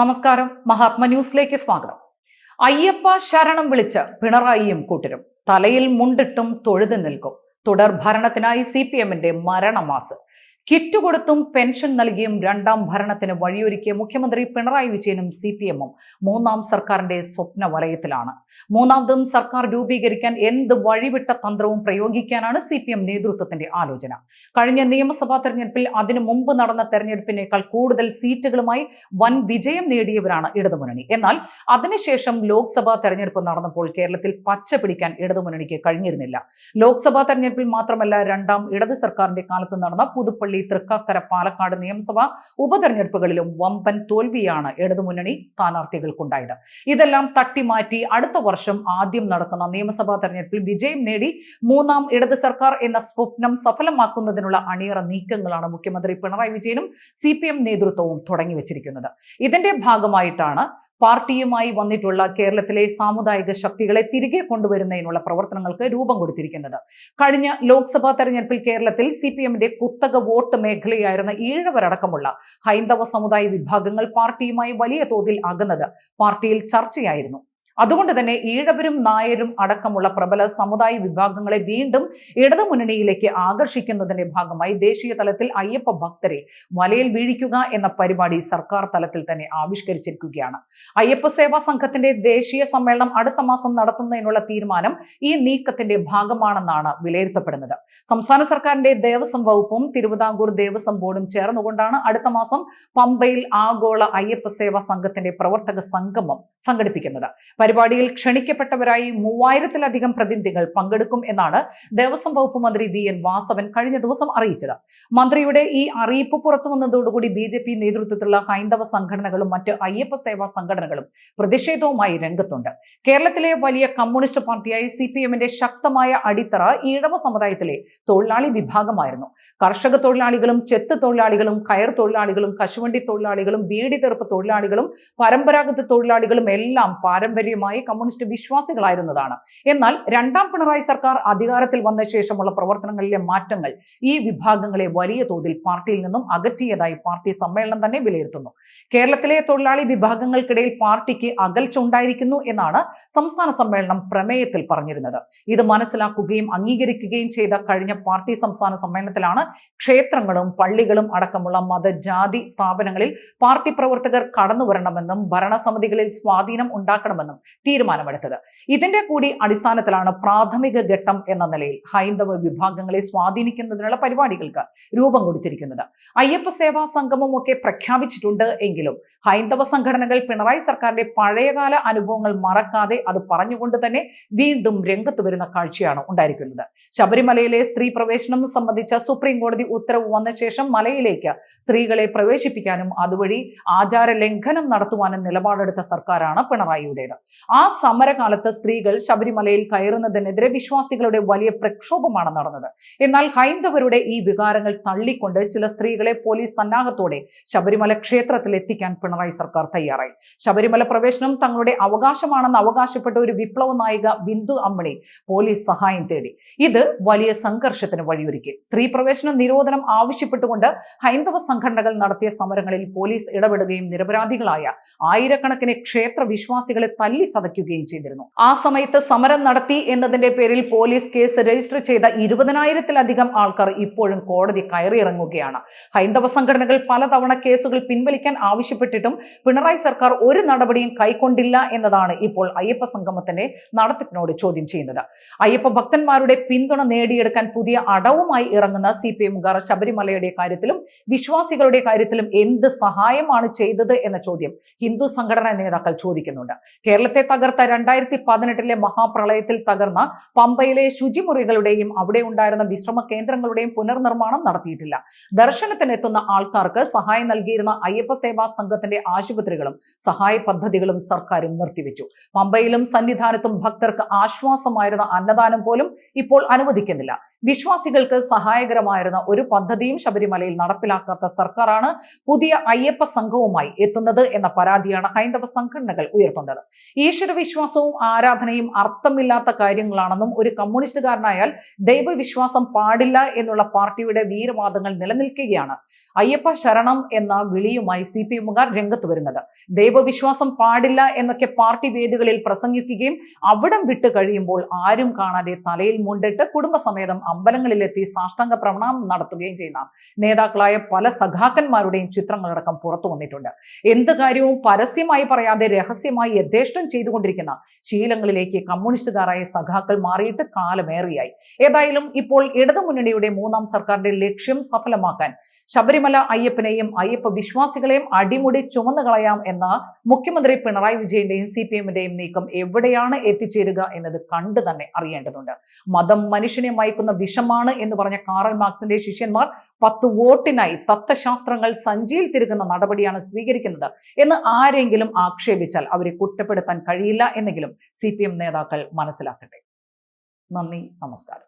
നമസ്കാരം. മഹാത്മ ന്യൂസിലേക്ക് സ്വാഗതം. അയ്യപ്പ ശരണം വിളിച്ച് പിണറായിയും കൂട്ടരും തലയിൽ മുണ്ടിട്ടും തൊഴുതു നിൽക്കും. തുടർ ഭരണത്തിനായി സി പി എമ്മിന്റെ മരണമാസ്. കിറ്റ് കൊടുത്തും പെൻഷൻ നൽകിയും രണ്ടാം ഭരണത്തിന് വഴിയൊരുക്കിയ മുഖ്യമന്ത്രി പിണറായി വിജയനും സി പി എമ്മും മൂന്നാം സർക്കാരിന്റെ സ്വപ്ന വലയത്തിലാണ് മൂന്നാമതും സർക്കാർ രൂപീകരിക്കാൻ എന്ത് വഴിവിട്ട തന്ത്രവും പ്രയോഗിക്കാനാണ് സി പി എം നേതൃത്വത്തിന്റെ ആലോചന. കഴിഞ്ഞ നിയമസഭാ തെരഞ്ഞെടുപ്പിൽ അതിനു മുമ്പ് നടന്ന തെരഞ്ഞെടുപ്പിനേക്കാൾ കൂടുതൽ സീറ്റുകളുമായി വൻ വിജയം നേടിയവരാണ് ഇടതുമുന്നണി. എന്നാൽ അതിനുശേഷം ലോക്സഭാ തെരഞ്ഞെടുപ്പ് നടന്നപ്പോൾ കേരളത്തിൽ പച്ച പിടിക്കാൻ ഇടതുമുന്നണിക്ക് കഴിഞ്ഞിരുന്നില്ല. ലോക്സഭാ തെരഞ്ഞെടുപ്പിൽ മാത്രമല്ല രണ്ടാം ഇടത് സർക്കാരിന്റെ കാലത്ത് നടന്ന പുതുപ്പള്ളി തൃക്കാക്കര പാലക്കാട് നിയമസഭാ ഉപതെരഞ്ഞെടുപ്പുകളിലും വമ്പൻ തോൽവിയാണ് ഇടതുമുന്നണി സ്ഥാനാർത്ഥികൾക്കുണ്ടായത്. ഇതെല്ലാം തട്ടിമാറ്റി അടുത്ത വർഷം ആദ്യം നടക്കുന്ന നിയമസഭാ തെരഞ്ഞെടുപ്പിൽ വിജയം നേടി മൂന്നാം ഇടത് സർക്കാർ എന്ന സ്വപ്നം സഫലമാക്കുന്നതിനുള്ള അണിയറ നീക്കങ്ങളാണ് മുഖ്യമന്ത്രി പിണറായി വിജയനും സി നേതൃത്വവും തുടങ്ങിവച്ചിരിക്കുന്നത്. ഇതിന്റെ ഭാഗമായിട്ടാണ് പാർട്ടിയുമായി വന്നിട്ടുള്ള കേരളത്തിലെ സാമുദായിക ശക്തികളെ തിരികെ കൊണ്ടുവരുന്നതിനുള്ള പ്രവർത്തനങ്ങൾക്ക് രൂപം കൊടുത്തിരിക്കുന്നത്. കഴിഞ്ഞ ലോക്സഭാ തെരഞ്ഞെടുപ്പിൽ കേരളത്തിൽ സി പി എമ്മിന്റെ കുത്തക വോട്ട് മേഖലയായിരുന്ന ഈഴവരടക്കമുള്ള ഹൈന്ദവ സമുദായ വിഭാഗങ്ങൾ പാർട്ടിയുമായി വലിയ തോതിൽ അകന്നത് പാർട്ടിയിൽ ചർച്ചയായിരുന്നു. അതുകൊണ്ട് തന്നെ ഈഴവരും നായരും അടക്കമുള്ള പ്രബല സമുദായ വിഭാഗങ്ങളെ വീണ്ടും ഇടതുമുന്നണിയിലേക്ക് ആകർഷിക്കുന്നതിന്റെ ഭാഗമായി ദേശീയ തലത്തിൽ അയ്യപ്പ ഭക്തരെ വലയിൽ വീഴിക്കുക എന്ന പരിപാടി സർക്കാർ തലത്തിൽ തന്നെ ആവിഷ്കരിച്ചിരിക്കുകയാണ്. അയ്യപ്പ സേവാ സംഘത്തിന്റെ ദേശീയ സമ്മേളനം അടുത്ത മാസം നടത്തുന്നതിനുള്ള തീരുമാനം ഈ നീക്കത്തിന്റെ ഭാഗമാണെന്നാണ് വിലയിരുത്തപ്പെടുന്നത്. സംസ്ഥാന സർക്കാരിന്റെ ദേവസ്വം വകുപ്പും തിരുവിതാംകൂർ ദേവസ്വം ബോർഡും ചേർന്നുകൊണ്ടാണ് അടുത്ത മാസം പമ്പയിൽ ആഗോള അയ്യപ്പ സേവാ സംഘത്തിന്റെ പ്രവർത്തക സംഗമം സംഘടിപ്പിക്കുന്നത്. പരിപാടിയിൽ ക്ഷണിക്കപ്പെട്ടവരായി മൂവായിരത്തിലധികം പ്രതിനിധികൾ പങ്കെടുക്കും എന്നാണ് ദേവസ്വം വകുപ്പ് മന്ത്രി വി എൻ വാസവൻ കഴിഞ്ഞ ദിവസം അറിയിച്ചത്. മന്ത്രിയുടെ ഈ അറിയിപ്പ് പുറത്തു വന്നതോടുകൂടി ബി ജെ പി നേതൃത്വത്തിലുള്ള ഹൈന്ദവ സംഘടനകളും മറ്റ് അയ്യപ്പ സേവാ സംഘടനകളും പ്രതിഷേധവുമായി രംഗത്തുണ്ട്. കേരളത്തിലെ വലിയ കമ്മ്യൂണിസ്റ്റ് പാർട്ടിയായി സി പി എമ്മിന്റെ ശക്തമായ അടിത്തറ ഈഴവ സമുദായത്തിലെ തൊഴിലാളി വിഭാഗമായിരുന്നു. കർഷക തൊഴിലാളികളും ചെത്ത് തൊഴിലാളികളും കയർ തൊഴിലാളികളും കശുവണ്ടി തൊഴിലാളികളും ബീഡി തെറുപ്പ് തൊഴിലാളികളും പരമ്പരാഗത തൊഴിലാളികളും എല്ലാം പാരമ്പര്യമായി കമ്മ്യൂണിസ്റ്റ് വിശ്വാസികളായിരുന്നതാണ്. എന്നാൽ രണ്ടാം പിണറായി സർക്കാർ അധികാരത്തിൽ വന്ന ശേഷമുള്ള പ്രവർത്തനങ്ങളിലെ മാറ്റങ്ങൾ ഈ വിഭാഗങ്ങളെ വലിയ തോതിൽ പാർട്ടിയിൽ നിന്നും അകറ്റിയതായി പാർട്ടി സമ്മേളനം തന്നെ വിലയിരുത്തുന്നു. കേരളത്തിലെ തൊഴിലാളി വിഭാഗങ്ങൾക്കിടയിൽ പാർട്ടിക്ക് അകൽച്ച ഉണ്ടായിരിക്കുന്നു എന്നാണ് സംസ്ഥാന സമ്മേളനം പ്രമേയത്തിൽ പറഞ്ഞിരുന്നത്. ഇത് മനസ്സിലാക്കുകയും അംഗീകരിക്കുകയും ചെയ്ത കഴിഞ്ഞ പാർട്ടി സംസ്ഥാന സമ്മേളനത്തിലാണ് ക്ഷേത്രങ്ങളും പള്ളികളും അടക്കമുള്ള മതജാതി സ്ഥാപനങ്ങളിൽ പാർട്ടി പ്രവർത്തകർ കടന്നു വരണമെന്നും ഭരണസമിതികളിൽ സ്വാധീനം ഉണ്ടാക്കണമെന്നും തീരുമാനമെടുത്തത്. ഇതിന്റെ കൂടി അടിസ്ഥാനത്തിലാണ് പ്രാഥമിക ഘട്ടം എന്ന നിലയിൽ ഹൈന്ദവ വിഭാഗങ്ങളെ സ്വാധീനിക്കുന്നതിനുള്ള പരിപാടികൾക്ക് രൂപം കൊടുത്തിരിക്കുന്നത്. അയ്യപ്പ സേവാ സംഗമം ഒക്കെ പ്രഖ്യാപിച്ചിട്ടുണ്ട് എങ്കിലും ഹൈന്ദവ സംഘടനകൾ പിണറായി സർക്കാരിന്റെ പഴയകാല അനുഭവങ്ങൾ മറക്കാതെ അത് പറഞ്ഞുകൊണ്ട് തന്നെ വീണ്ടും രംഗത്ത് വരുന്ന കാഴ്ചയാണ് ഉണ്ടായിരിക്കുന്നത്. ശബരിമലയിലെ സ്ത്രീ പ്രവേശനം സംബന്ധിച്ച സുപ്രീം കോടതി ഉത്തരവ് വന്ന ശേഷം മലയിലേക്ക് സ്ത്രീകളെ പ്രവേശിപ്പിക്കാനും അതുവഴി ആചാര ലംഘനം നടത്തുവാനും നിലപാടെടുത്ത സർക്കാരാണ് പിണറായിയുടേത്. ആ സമരകാലത്ത് സ്ത്രീകൾ ശബരിമലയിൽ കയറുന്നതിനെതിരെ വിശ്വാസികളുടെ വലിയ പ്രക്ഷോഭമാണ് നടന്നത്. എന്നാൽ ഹൈന്ദവരുടെ ഈ വികാരങ്ങൾ തള്ളിക്കൊണ്ട് ചില സ്ത്രീകളെ പോലീസ് സന്നാഹത്തോടെ ശബരിമല ക്ഷേത്രത്തിൽ എത്തിക്കാൻ പിണറായി സർക്കാർ തയ്യാറായി. ശബരിമല പ്രവേശനം തങ്ങളുടെ അവകാശമാണെന്ന് അവകാശപ്പെട്ട ഒരു വിപ്ലവ നായിക ബിന്ദു അമ്മണി പോലീസ് സഹായം തേടി. ഇത് വലിയ സംഘർഷത്തിന് വഴിയൊരുക്കി. സ്ത്രീ പ്രവേശന നിരോധനം ആവശ്യപ്പെട്ടുകൊണ്ട് ഹൈന്ദവ സംഘടനകൾ നടത്തിയ സമരങ്ങളിൽ പോലീസ് ഇടപെടുകയും നിരപരാധികളായ ആയിരക്കണക്കിന് ക്ഷേത്ര വിശ്വാസികളെ തല്ലിച്ചതയ്ക്കുകയും ചെയ്തിരുന്നു. ആ സമയത്ത് സമരം നടത്തി എന്നതിന്റെ പേരിൽ പോലീസ് കേസ് രജിസ്റ്റർ ചെയ്ത ഇരുപതിനായിരത്തിലധികം ആൾക്കാർ ഇപ്പോഴും കോടതി കയറിയിറങ്ങുകയാണ്. ഹൈന്ദവ സംഘടനകൾ പലതവണ കേസുകൾ പിൻവലിക്കാൻ ആവശ്യപ്പെട്ടിട്ടും പിണറായി സർക്കാർ ഒരു നടപടിയും കൈക്കൊണ്ടില്ല എന്നതാണ് ഇപ്പോൾ അയ്യപ്പ സംഗമത്തിന്റെ നടത്തിപ്പിനോട് ചോദ്യം ചെയ്യുന്നത്. അയ്യപ്പ ഭക്തന്മാരുടെ പിന്തുണ നേടിയെടുക്കാൻ പുതിയ അടവുമായി ഇറങ്ങുന്ന സി പി എമ്മുകാർ ശബരിമലയുടെ കാര്യത്തിലും വിശ്വാസികളുടെ കാര്യത്തിലും എന്ത് സഹായമാണ് ചെയ്തത് എന്ന ചോദ്യം ഹിന്ദു സംഘടനാ നേതാക്കൾ ചോദിക്കുന്നുണ്ട്. കേരളത്തെ തകർത്ത രണ്ടായിരത്തി പതിനെട്ടിലെ മഹാപ്രളയത്തിൽ തകർന്ന പമ്പയിലെ ശുചിമുറികളുടെയും അവിടെ ഉണ്ടായിരുന്ന വിശ്രമ കേന്ദ്രങ്ങളുടെയും പുനർനിർമ്മാണം നടത്തിയിട്ടില്ല. ദർശനത്തിനെത്തുന്ന ആൾക്കാർക്ക് സഹായം നൽകിയിരുന്ന അയ്യപ്പ സേവാ സംഘത്തിന്റെ ആശുപത്രികളും സഹായ പദ്ധതികളും സർക്കാരും നിർത്തിവെച്ചു. പമ്പയിലും സന്നിധാനത്തും ഭക്തർക്ക് ആശ്വാസമായിരുന്ന അന്നദാനം പോലും ഇപ്പോൾ അനുവദിക്കുന്നില്ല. വിശ്വാസികൾക്ക് സഹായകരമായിരുന്ന ഒരു പദ്ധതിയും ശബരിമലയിൽ നടപ്പിലാക്കാത്ത സർക്കാരാണ് പുതിയ അയ്യപ്പ സംഘവുമായി എത്തുന്നത് എന്ന പരാതിയാണ് ഹൈന്ദവ സംഘടനകൾ ഉയർത്തുന്നത്. ഈശ്വര വിശ്വാസവും ആരാധനയും അർത്ഥമില്ലാത്ത കാര്യങ്ങളാണെന്നും ഒരു കമ്മ്യൂണിസ്റ്റുകാരനായാൽ ദൈവവിശ്വാസം പാടില്ല എന്നുള്ള പാർട്ടിയുടെ വീരവാദങ്ങൾ നിലനിൽക്കുകയാണ്. അയ്യപ്പ ശരണം എന്ന വിളിയുമായി സി പി എമ്മുകാർ രംഗത്ത് വരുന്നത്. ദൈവവിശ്വാസം പാടില്ല എന്നൊക്കെ പാർട്ടി വേദികളിൽ പ്രസംഗിക്കുകയും അവിടം വിട്ട് കഴിയുമ്പോൾ ആരും കാണാതെ തലയിൽ മുണ്ടിട്ട് കുടുംബസമേതം അമ്പലങ്ങളിലെത്തി സാഷ്ടാംഗ പ്രണാമം നടത്തുകയും ചെയ്യുന്ന നേതാക്കളായ പല സഖാക്കന്മാരുടെയും ചിത്രങ്ങളടക്കം പുറത്തു വന്നിട്ടുണ്ട്. എന്ത് കാര്യവും പരസ്യമായി പറയാതെ രഹസ്യമായി യഥേഷ്ടം ചെയ്തുകൊണ്ടിരിക്കുന്ന ശീലങ്ങളിലേക്ക് കമ്മ്യൂണിസ്റ്റുകാരായ സഖാക്കൾ മാറിയിട്ട് കാലമേറിയായി. ഏതായാലും ഇപ്പോൾ ഇടതുമുന്നണിയുടെ മൂന്നാം സർക്കാരിന്റെ ലക്ഷ്യം സഫലമാക്കാൻ ശബരിമല അയ്യപ്പനെയും അയ്യപ്പ വിശ്വാസികളെയും അടിമുടി ചുമന്നു കളയാം എന്ന മുഖ്യമന്ത്രി പിണറായി വിജയന്റെയും സി പി എമ്മിന്റെയും നീക്കം എവിടെയാണ് എത്തിച്ചേരുക എന്നത് കണ്ടു തന്നെ അറിയേണ്ടതുണ്ട്. മതം മനുഷ്യനെ മയക്കുന്ന വിഷമാണ് എന്ന് പറഞ്ഞ കാറൽ മാർക്സിന്റെ ശിഷ്യന്മാർ പത്ത് വോട്ടിനായി തത്വശാസ്ത്രങ്ങൾ സഞ്ചിയിൽ തിരുകുന്ന നടപടിയാണ് സ്വീകരിക്കുന്നത് എന്ന് ആരെങ്കിലും ആക്ഷേപിച്ചാൽ അവരെ കുറ്റപ്പെടുത്താൻ കഴിയില്ല എന്നെങ്കിലും സി നേതാക്കൾ മനസ്സിലാക്കട്ടെ. നന്ദി നമസ്കാരം.